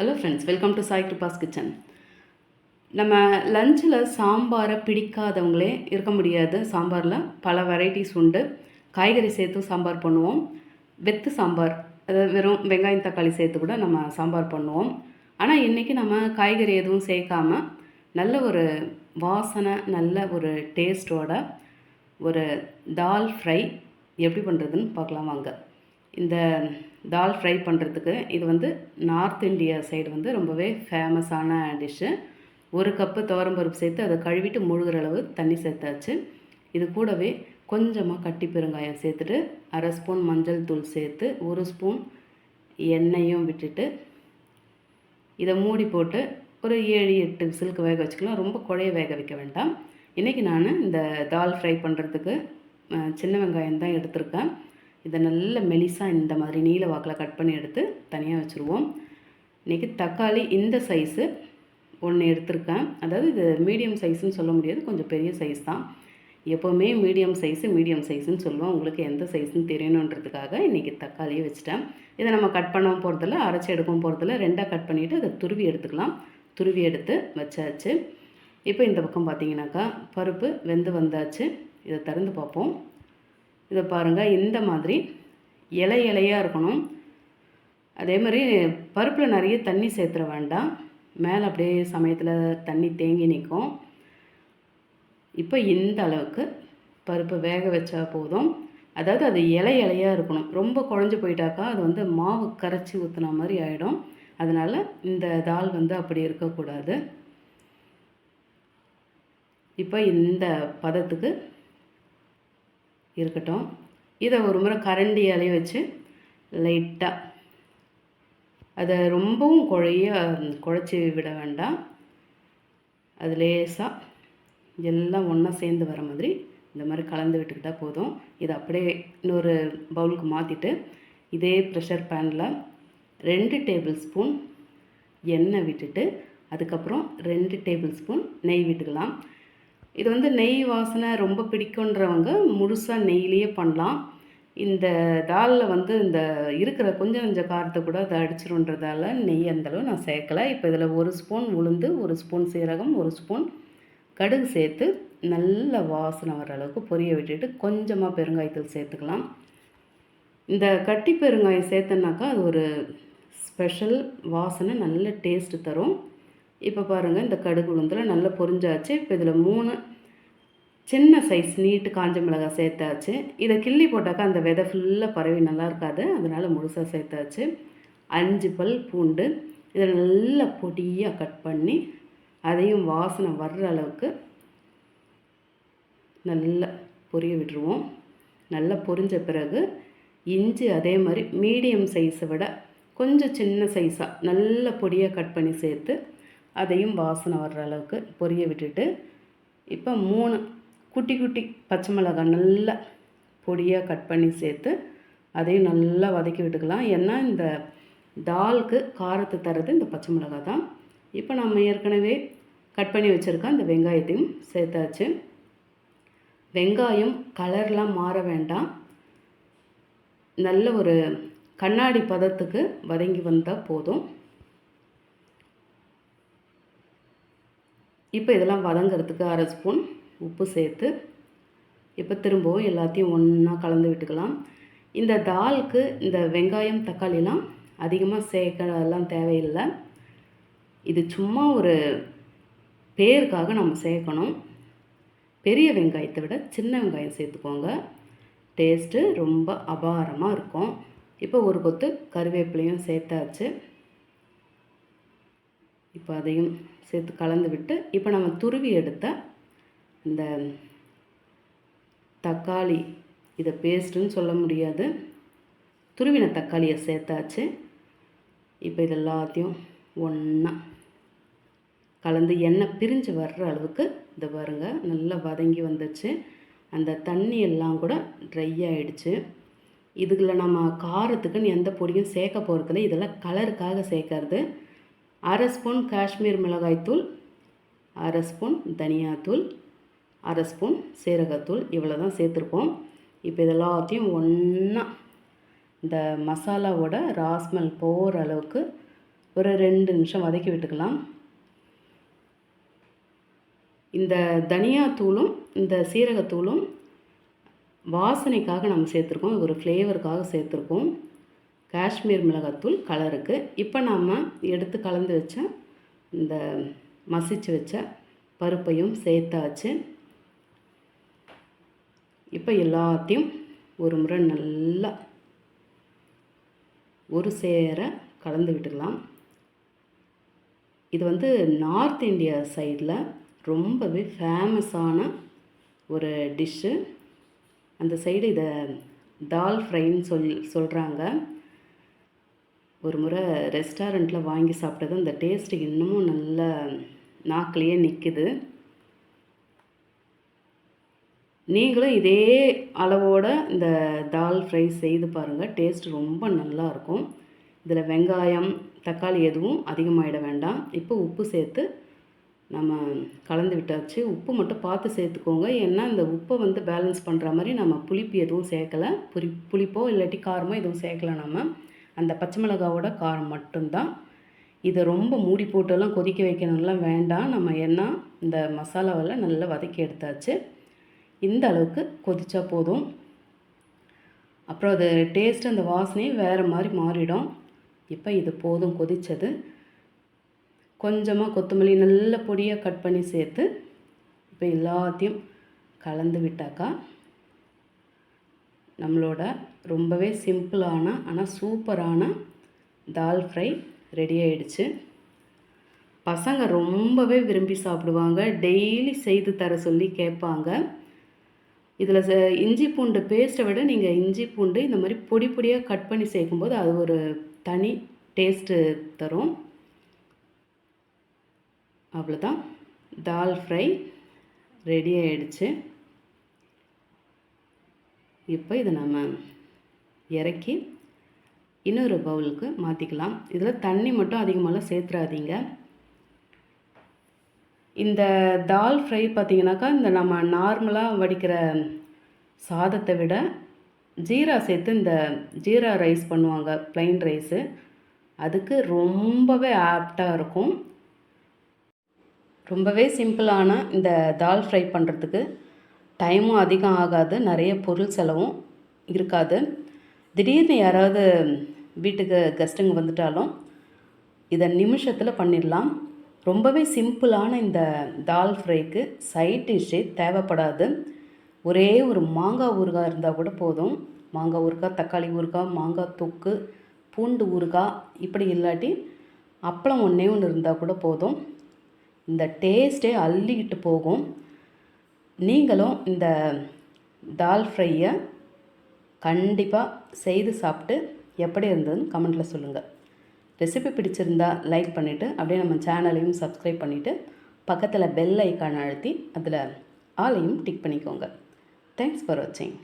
Hello friends welcome to Sai Kirupa's kitchen நம்ம லஞ்சில் சாம்பாரை பிடிக்காதவங்களே இருக்க முடியாது. சாம்பாரில் பல வெரைட்டிஸ் உண்டு. காய்கறி சேர்த்து சாம்பார் பண்ணுவோம். வெத்து சாம்பார் அதாவது வெறும் வெங்காயம் தக்காளி சேர்த்து கூட நம்ம சாம்பார் பண்ணுவோம். ஆனால் இன்றைக்கி நம்ம காய்கறி எதுவும் சேர்க்காம நல்ல ஒரு வாசனை நல்ல ஒரு டேஸ்ட்டோட ஒரு தால் ஃப்ரை எப்படி பண்ணுறதுன்னு பார்க்கலாம் வாங்க. இந்த தால் ஃப்ரை பண்ணுறதுக்கு இது வந்து நார்த் இந்தியா சைடு வந்து ரொம்பவே ஃபேமஸான டிஷ்ஷு. ஒரு கப்பு துவரம்பருப்பு சேர்த்து அதை கழுவிட்டு முழுகிற அளவு தண்ணி சேர்த்தாச்சு. இது கூடவே கொஞ்சமாக கட்டி பெருங்காயம் சேர்த்துட்டு அரை ஸ்பூன் மஞ்சள் தூள் சேர்த்து ஒரு ஸ்பூன் எண்ணெயும் விட்டுட்டு இதை மூடி போட்டு ஒரு ஏழு எட்டு விசிலுக்கு வேக வச்சுக்கலாம். ரொம்ப குழைய வேக வைக்க வேண்டாம். இன்றைக்கி நான் இந்த தால் ஃப்ரை பண்ணுறதுக்கு சின்ன வெங்காயம் தான் எடுத்திருக்கேன். இதை நல்ல மெலிசாக இந்த மாதிரி நீல வாக்கில் கட் பண்ணி எடுத்து தனியாக வச்சுருவோம். இன்றைக்கி தக்காளி இந்த சைஸு ஒன்று எடுத்திருக்கேன். அதாவது இது மீடியம் சைஸுன்னு சொல்ல முடியாது கொஞ்சம் பெரிய சைஸ் தான். எப்போவுமே மீடியம் சைஸு மீடியம் சைஸுன்னு சொல்லுவோம். உங்களுக்கு எந்த சைஸ்ன்னு தெரியணுன்றதுக்காக இன்றைக்கி தக்காளியை வச்சுட்டேன். இதை நம்ம கட் பண்ண போகிறதில்ல அரைச்சி எடுக்கவும் போகிறதில்ல ரெண்டாக கட் பண்ணிவிட்டு அதை துருவி எடுத்துக்கலாம். துருவி எடுத்து வச்சாச்சு. இப்போ இந்த பக்கம் பார்த்தீங்கன்னாக்கா பருப்பு வெந்து வந்தாச்சு. இதை திறந்து பார்ப்போம். இதை பாருங்கள் இந்த மாதிரி இலை இலையாக இருக்கணும். அதே மாதிரி பருப்பில் நிறைய தண்ணி சேர்த்துற வேண்டாம். மேலே அப்படியே சமயத்தில் தண்ணி தேங்கி நிற்கும். இப்போ இந்த அளவுக்கு பருப்பு வேக வச்சா போதும். அதாவது அது இலை இலையாக இருக்கணும். ரொம்ப குழஞ்சி போயிட்டாக்கா அது வந்து மாவு கரைச்சி ஊற்றுன மாதிரி ஆகிடும் அதனால் இந்த தால் வந்து அப்படி இருக்கக்கூடாது. இப்போ இந்த பதத்துக்கு இருக்கட்டும். இதை ஒரு முறை கரண்டியாலே வச்சு லைட்டாக அதை ரொம்பவும் குழைய குழச்சி விட வேண்டாம். அது லேசாக எல்லாம் ஒன்றா சேர்ந்து வர மாதிரி இந்த மாதிரி கலந்து விட்டுக்கிட்டால் போதும். இதை அப்படியே இன்னொரு பவுலுக்கு மாற்றிட்டு இதே ப்ரெஷர் பேனில் ரெண்டு டேபிள் ஸ்பூன் எண்ணெய் விட்டுட்டு அதுக்கப்புறம் ரெண்டு டேபிள் ஸ்பூன் நெய் விட்டுக்கலாம். இது வந்து நெய் வாசனை ரொம்ப பிடிக்குன்றவங்க முழுசாக நெய்லேயே பண்ணலாம். இந்த தாலில் வந்து இந்த இருக்கிற கொஞ்சம் கொஞ்சம் காரத்தை கூட அதை அடிச்சிருன்றதால நெய் அந்தளவு நான் சேர்க்கலை. இப்போ இதில் ஒரு ஸ்பூன் உளுந்து ஒரு ஸ்பூன் சீரகம் ஒரு ஸ்பூன் கடுகு சேர்த்து நல்ல வாசனை வர அளவுக்கு பொரிய விட்டுட்டு கொஞ்சமாக பெருங்காயத்தூள் சேர்த்துக்கலாம். இந்த கட்டி பெருங்காயம் சேர்த்தனாக்கா அது ஒரு ஸ்பெஷல் வாசனை நல்ல டேஸ்ட்டு தரும். இப்போ பாருங்கள் இந்த கடுகு உளுந்தில் நல்லா பொரிஞ்சாச்சு. இப்போ இதில் மூணு சின்ன சைஸ் நீட்டு காஞ்ச மிளகாய் சேர்த்தாச்சு. இதை கிள்ளி போட்டாக்கா அந்த விதை ஃபுல்லாக பரவி நல்லா இருக்காது. அதனால் முழுசாக சேர்த்தாச்சு. அஞ்சு பல் பூண்டு இதை நல்லா பொடியாக கட் பண்ணி அதையும் வாசனை வர்ற அளவுக்கு நல்லா பொரிய விட்டுருவோம். நல்லா பொரிஞ்ச பிறகு இஞ்சி அதே மாதிரி மீடியம் சைஸை விட கொஞ்சம் சின்ன சைஸாக நல்ல பொடியாக கட் பண்ணி சேர்த்து அதையும் வாசனை வர்ற அளவுக்கு பொரிய விட்டுட்டு இப்போ மூணு குட்டி குட்டி பச்சை மிளகாய் நல்லா பொடியாக கட் பண்ணி சேர்த்து அதையும் நல்லா வதக்கி விட்டுக்கலாம். ஏன்னா இந்த தாலுக்கு காரத்தை தர்றது இந்த பச்சை மிளகாய் தான். இப்போ நம்ம ஏற்கனவே கட் பண்ணி வச்சுருக்க அந்த வெங்காயத்தையும் சேர்த்தாச்சு. வெங்காயம் கலர்லாம் மாற வேண்டாம். நல்ல ஒரு கண்ணாடி பதத்துக்கு வதங்கி வந்தால் போதும். இப்போ இதெல்லாம் வதங்கிறதுக்கு அரை ஸ்பூன் உப்பு சேர்த்து இப்போ திரும்பவும் எல்லாத்தையும் ஒன்றா கலந்து விட்டுக்கலாம். இந்த தாலுக்கு இந்த வெங்காயம் தக்காளிலாம் அதிகமாக சேர்க்கலாம் தேவையில்லை. இது சும்மா ஒரு பேருக்காக நம்ம சேர்க்கணும். பெரிய வெங்காயத்தை விட சின்ன வெங்காயம் சேர்த்துக்கோங்க. டேஸ்ட்டு ரொம்ப அபாரமாக இருக்கும். இப்போ ஒரு கொத்து கருவேப்பிலையும் சேர்த்தாச்சு. இப்போ அதையும் சேர்த்து கலந்து விட்டு இப்போ நம்ம துருவி எடுத்த இந்த தக்காளி இதை பேஸ்ட்டுன்னு சொல்ல முடியாது. துருவின தக்காளியை சேர்த்தாச்சு. இப்போ இது எல்லாத்தையும் ஒன்றா கலந்து எண்ணெய் பிரிஞ்சு வர்ற அளவுக்கு இதை பாருங்க நல்லா வதங்கி வந்துச்சு. அந்த தண்ணி எல்லாம் கூட ட்ரை ஆகிடுச்சு இதுக்குள்ள நம்ம காரத்துக்குன்னு எந்த பொடியும் சேர்க்க போகிறதில்ல இதெல்லாம் கலருக்காக சேர்க்கறது. அரை ஸ்பூன் காஷ்மீர் மிளகாய்த்தூள் அரை ஸ்பூன் தனியாத்தூள் அரை ஸ்பூன் சீரகத்தூள் இவ்வளோ தான் சேர்த்துருக்கோம் இப்போ இதெல்லாத்தையும் ஒன்றா இந்த மசாலாவோட ராஸ்மல் போகிற அளவுக்கு ஒரு ரெண்டு நிமிஷம் வதக்கி விட்டுக்கலாம். இந்த தனியாத்தூளும் இந்த சீரகத்தூளும் வாசனைக்காக நம்ம சேர்த்துருக்கோம். ஒரு ஃப்ளேவருக்காக சேர்த்துருக்கோம். காஷ்மீர் மிளகாத்தூள் கலருக்கு. இப்போ நாம் எடுத்து கலந்து வச்ச இந்த மசிச்சு வச்ச பருப்பையும் சேர்த்தாச்சு இப்போ எல்லாத்தையும் ஒரு முறை நல்லா ஒரு சேர கலந்து விட்டுக்கலாம். இது வந்து நார்த் இந்தியா சைடில் ரொம்பவே ஃபேமஸான ஒரு டிஷ்ஷு. அந்த சைடு இதை தால் ஃப்ரைன்னு சொல் சொல்கிறாங்க ஒரு முறை ரெஸ்டாரண்ட்டில் வாங்கி சாப்பிட்டது. அந்த டேஸ்ட்டு இன்னமும் நல்ல நாக்கிலேயே நிற்குது நீங்களும் இதே அளவோட இந்த தால் ஃப்ரை செய்து பாருங்கள் டேஸ்ட் ரொம்ப நல்லாயிருக்கும் இதில் வெங்காயம் தக்காளி எதுவும் அதிகமாகிட வேண்டாம். இப்போ உப்பு சேர்த்து நம்ம கலந்து விட்டாச்சு. உப்பு மட்டும் பார்த்து சேர்த்துக்கோங்க. ஏன்னா இந்த உப்பை வந்து பேலன்ஸ் பண்ணுற மாதிரி நம்ம புளிப்பு எதுவும் சேர்க்கலை. புளி புளிப்போ இல்லாட்டி காரமோ எதுவும் சேர்க்கலை நம்ம அந்த பச்சை மிளகாவோட காரம் மட்டும்தான். இதை ரொம்ப மூடி போட்டெல்லாம் கொதிக்க வைக்கணும்லாம் வேண்டாம். நம்ம என்ன இந்த மசாலாவெல்லாம் நல்லா வதக்கி எடுத்தாச்சு. இந்த அளவுக்கு கொதிச்சா போதும். அப்புறம் அது டேஸ்ட் அந்த வாசனையும் வேறு மாதிரி மாறிடும். இப்போ இது போதும் கொதித்தது கொஞ்சமாக கொத்தமல்லி நல்ல பொடியாக கட் பண்ணி சேர்த்து இப்போ எல்லாத்தையும் கலந்து விட்டாக்கா நம்மளோட ரொம்பவே சிம்பிளான ஆனால் சூப்பரான தால் ஃப்ரை ரெடி ஆயிடுச்சு. பசங்க ரொம்பவே விரும்பி சாப்பிடுவாங்க. டெய்லி செய்து தர சொல்லி கேட்பாங்க. இதில் ச இஞ்சி பூண்டு பேஸ்ட்டை விட நீங்கள் இஞ்சி பூண்டு இந்த மாதிரி பொடி பொடியாக கட் பண்ணி சேர்க்கும்போது அது ஒரு தனி டேஸ்ட்டு தரும். அவ்வளோதான் தால் ஃப்ரை ரெடி ஆயிடுச்சு. இப்போ இதை நம்ம இறக்கி இன்னொரு பவுலுக்கு மாற்றிக்கலாம் இதில் தண்ணி மட்டும் அதிகமாகலாம் சேர்த்துறாதீங்க. இந்த தால் ஃப்ரை பார்த்திங்கனாக்கா இந்த நம்ம நார்மலாக வடிக்கிற சாதத்தை விட ஜீரா சேர்த்து இந்த ஜீரா ரைஸ் பண்ணுவாங்க ப்ளைன் ரைஸு அதுக்கு ரொம்பவே ஆப்டாக இருக்கும். ரொம்பவே சிம்பிளான இந்த தால் ஃப்ரை பண்ணுறதுக்கு டைமும் அதிகம் ஆகாது நிறைய பொருள் செலவும் இருக்காது. திடீர்னு யாராவது வீட்டுக்கு கெஸ்ட்டுங்க வந்துட்டாலும் இதை நிமிஷத்தில் பண்ணிடலாம். ரொம்பவே சிம்பிளான இந்த தால் ஃப்ரைக்கு சைட் டிஷ்ஷே தேவைப்படாது. ஒரே ஒரு மாங்காய் ஊறுகாய் இருந்தால் கூட போதும். மாங்காய் ஊறுகாய் தக்காளி ஊறுகாய் மாங்காய் தொக்கு பூண்டு ஊறுகாய் இப்படி இல்லாட்டி அப்பளம் ஒன்றே ஒன்று இருந்தால் கூட போதும். இந்த டேஸ்ட்டே அள்ளிக்கிட்டு போகும். நீங்களும் இந்த தால் ஃப்ரையை கண்டிப்பாக செய்து சாப்பிட்டு எப்படி இருந்ததுன்னு கமெண்ட்டில் சொல்லுங்கள் ரெசிபி பிடிச்சிருந்தா லைக் பண்ணிவிட்டு அப்படியே நம்ம சேனலையும் சப்ஸ்கிரைப் பண்ணிவிட்டு பக்கத்தில் பெல் ஐக்கான் அழுத்தி அதில் ஆலையும் டிக் பண்ணிக்கோங்க. தேங்க்ஸ் ஃபார் வாட்சிங்